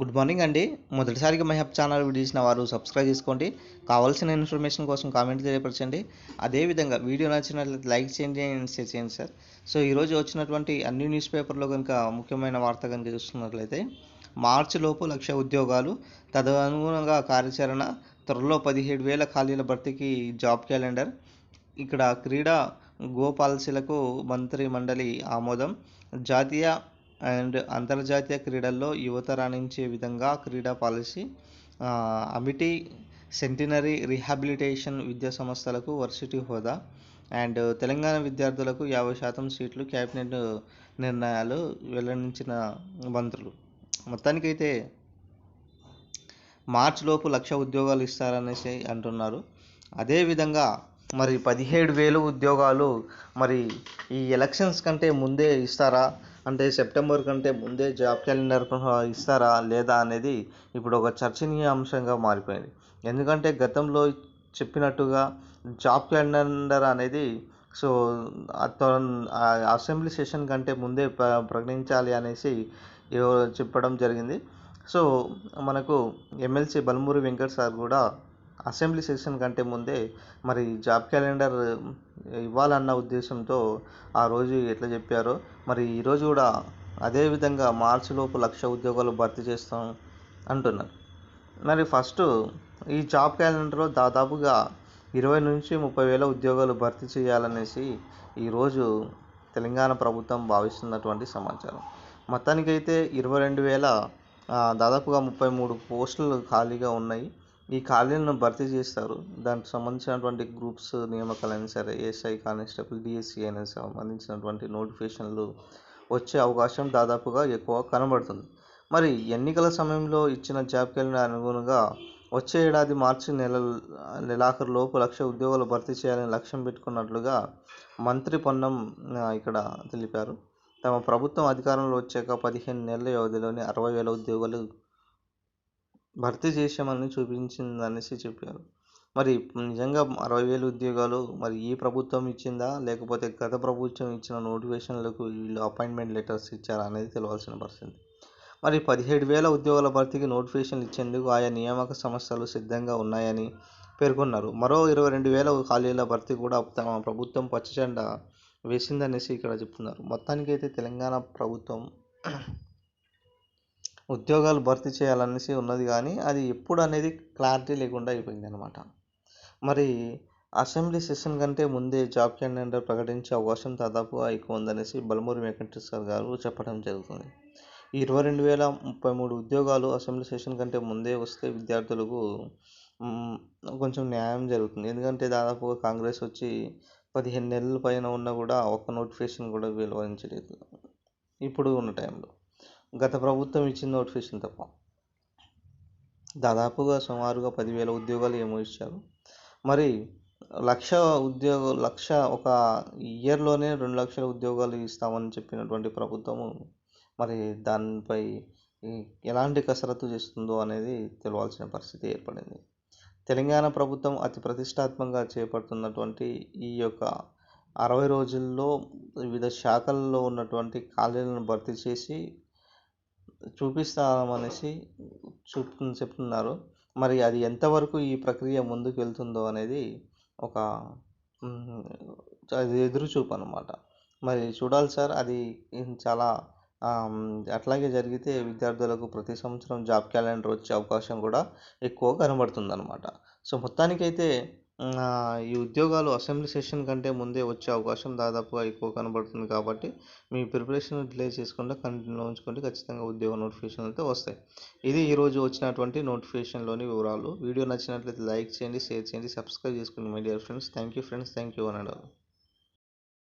Good morning అండి. మొదటిసారిగా మహబ్ channel చూసిన వారు సబ్స్క్రైబ్ చేసుకోండి. కావాల్సిన ఇన్ఫర్మేషన్ కోసం కామెంట్ తెలియపరచండి. అదేవిధంగా వీడియో నచ్చినట్లయితే లైక్ చేయండి అండ్ షేర్ చేయండి సార్. సో ఈరోజు వచ్చినటువంటి అన్ని న్యూస్ పేపర్లో కనుక ముఖ్యమైన వార్త కనుక చూస్తున్నట్లయితే మార్చి లోపు లక్ష ఉద్యోగాలు తదనుగుణంగా కార్యాచరణ త్వరలో పదిహేడు వేల ఖాళీల భర్తీకి జాబ్ క్యాలెండర్ ఇక్కడ క్రీడా గోపాలసీలకు మంత్రి మండలి ఆమోదం జాతీయ అండ్ అంతర్జాతీయ క్రీడల్లో యువత రాణించే విధంగా క్రీడా పాలసీ అమిటీ సెంటినరీ రీహాబిలిటేషన్ విద్యా సంస్థలకు వర్సిటీ హోదా అండ్ తెలంగాణ విద్యార్థులకు యాభై శాతం సీట్లు క్యాబినెట్ నిర్ణయాలు వెల్లడించిన మంత్రులు. మొత్తానికైతే మార్చి లోపు లక్ష ఉద్యోగాలు ఇస్తారనేసి అంటున్నారు. అదేవిధంగా మరి పదిహేడు వేలు ఉద్యోగాలు మరి ఈ ఎలక్షన్స్ కంటే ముందే ఇస్తారా? అంటే సెప్టెంబర్ కంటే ముందే జాబ్ క్యాలెండర్ ఇస్తారా లేదా అనేది ఇప్పుడు ఒక చర్చనీయాంశంగా మారిపోయింది. ఎందుకంటే గతంలో చెప్పినట్టుగా జాబ్ క్యాలెండర్ అనేది సో అసెంబ్లీ సెషన్ కంటే ముందే ప్ర- ప్రకటించాలి అనేసి చెప్పడం జరిగింది. సో మనకు ఎమ్మెల్సీ బలమూరి వెంకట్ సార్ కూడా అసెంబ్లీ సెషన్ కంటే ముందే మరి జాబ్ క్యాలెండర్ ఇవ్వాలన్న ఉద్దేశంతో ఆ రోజు ఎట్లా చెప్పారో మరి ఈరోజు కూడా అదే విధంగా మార్చి లోపు లక్ష ఉద్యోగాలు భర్తీ చేస్తాం అంటున్నారు. మరి ఫస్ట్ ఈ జాబ్ క్యాలెండర్లో దాదాపుగా ఇరవై నుంచి ముప్పై వేల ఉద్యోగాలు భర్తీ చేయాలనేసి ఈరోజు తెలంగాణ ప్రభుత్వం భావిస్తున్నటువంటి సమాచారం. మొత్తానికైతే ఇరవై రెండు వేల దాదాపుగా ముప్పై మూడు పోస్టులు ఖాళీగా ఉన్నాయి. ఈ ఖాళీలను భర్తీ చేస్తారు. దానికి సంబంధించినటువంటి గ్రూప్స్ నియామకాలైనా సరే ఎస్ఐ కానిస్టేబుల్ డిఎస్సి అయినా సంబంధించినటువంటి నోటిఫికేషన్లు వచ్చే అవకాశం దాదాపుగా ఎక్కువ కనబడుతుంది. మరి ఎన్నికల సమయంలో ఇచ్చిన జాబ్ అనుగుణంగా వచ్చే ఏడాది మార్చి నెల నెలాఖరు లోపు లక్ష ఉద్యోగాలు భర్తీ చేయాలని లక్ష్యం పెట్టుకున్నట్లుగా మంత్రి పొన్నం ఇక్కడ తెలిపారు. తమ ప్రభుత్వం అధికారంలో వచ్చాక పదిహేను నెలల వ్యవధిలోనే అరవై వేల ఉద్యోగాలు భర్తీ చేశామని చూపించిందనేసి చెప్పారు. మరి నిజంగా అరవై వేలు ఉద్యోగాలు మరి ఈ ప్రభుత్వం ఇచ్చిందా? లేకపోతే గత ప్రభుత్వం ఇచ్చిన నోటిఫికేషన్లకు వీళ్ళు అపాయింట్మెంట్ లెటర్స్ ఇచ్చారా అనేది తెలియాల్సిన పరిస్థితి. మరి పదిహేడు వేల ఉద్యోగాల భర్తీకి నోటిఫికేషన్లు ఇచ్చేందుకు ఆయా నియామక సంస్థలు సిద్ధంగా ఉన్నాయని పేర్కొన్నారు. మరో ఇరవై రెండు వేల ఖాళీల భర్తీ కూడా తమ ప్రభుత్వం పచ్చజెండా వేసిందనేసి ఇక్కడ చెప్తున్నారు. మొత్తానికైతే తెలంగాణ ప్రభుత్వం ఉద్యోగాలు భర్తీ చేయాలనేసి ఉన్నది కానీ అది ఎప్పుడు అనేది క్లారిటీ లేకుండా అయిపోయింది అనమాట మరి అసెంబ్లీ సెషన్ కంటే ముందే జాబ్ క్యాలెండర్ ప్రకటించే అవకాశం దాదాపుగా ఎక్కువ ఉందనేసి బలమూరి వెంకటేశ్వర గారు చెప్పడం జరుగుతుంది. ఇరవై రెండు వేల ముప్పై మూడు ఉద్యోగాలు అసెంబ్లీ సెషన్ కంటే ముందే వస్తే విద్యార్థులకు కొంచెం న్యాయం జరుగుతుంది. ఎందుకంటే దాదాపుగా కాంగ్రెస్ వచ్చి పదిహేను నెలల పైన ఉన్నా కూడా ఒక్క నోటిఫికేషన్ కూడా వెలువరించలేదు. ఇప్పుడు ఉన్న టైంలో. గత ప్రభుత్వం ఇచ్చిన నోటిఫికేషన్ తప్ప. దాదాపుగా సుమారుగా పదివేల ఉద్యోగాలు ఏమో ఇచ్చారు. మరి లక్ష ఉద్యోగ లక్ష ఒక ఇయర్లోనే రెండు లక్షల ఉద్యోగాలు ఇస్తామని చెప్పినటువంటి ప్రభుత్వము మరి దానిపై ఎలాంటి కసరత్తు చేస్తుందో అనేది తెలవాల్సిన పరిస్థితి ఏర్పడింది. తెలంగాణ ప్రభుత్వం అతి ప్రతిష్టాత్మకంగా చేపడుతున్నటువంటి ఈ యొక్క అరవై రోజుల్లో వివిధ శాఖల్లో ఉన్నటువంటి ఖాళీలను భర్తీ చేసి చూపిస్తామనేసి చూపు చెప్తున్నారు. మరి అది ఎంతవరకు ఈ ప్రక్రియ ముందుకు వెళ్తుందో అనేది ఒక అది ఎదురు చూపు అనమాట మరి చూడాలి సార్ అది చాలా అట్లాగే జరిగితే విద్యార్థులకు ప్రతి సంవత్సరం జాబ్ క్యాలెండర్ వచ్చే అవకాశం కూడా ఎక్కువ కనబడుతుంది అనమాట సో మొత్తానికైతే ఈ ఉద్యోగాలు అసెంబ్లీ సెషన్ కంటే ముందే వచ్చే అవకాశం దాదాపుగా ఎక్కువ కనబడుతుంది కాబట్టి మీ ప్రిపరేషన్ డిలే చేసుకుంటే కంటిన్యూ ఉంచుకుంటే ఖచ్చితంగా ఉద్యోగ నోటిఫికేషన్ అయితే వస్తాయి. ఇది ఈరోజు వచ్చినటువంటి నోటిఫికేషన్లోని వివరాలు. వీడియో నచ్చినట్లయితే లైక్ చేయండి షేర్ చేయండి సబ్స్క్రైబ్ చేసుకోండి my dear friends. Thank you friends. Thank you అని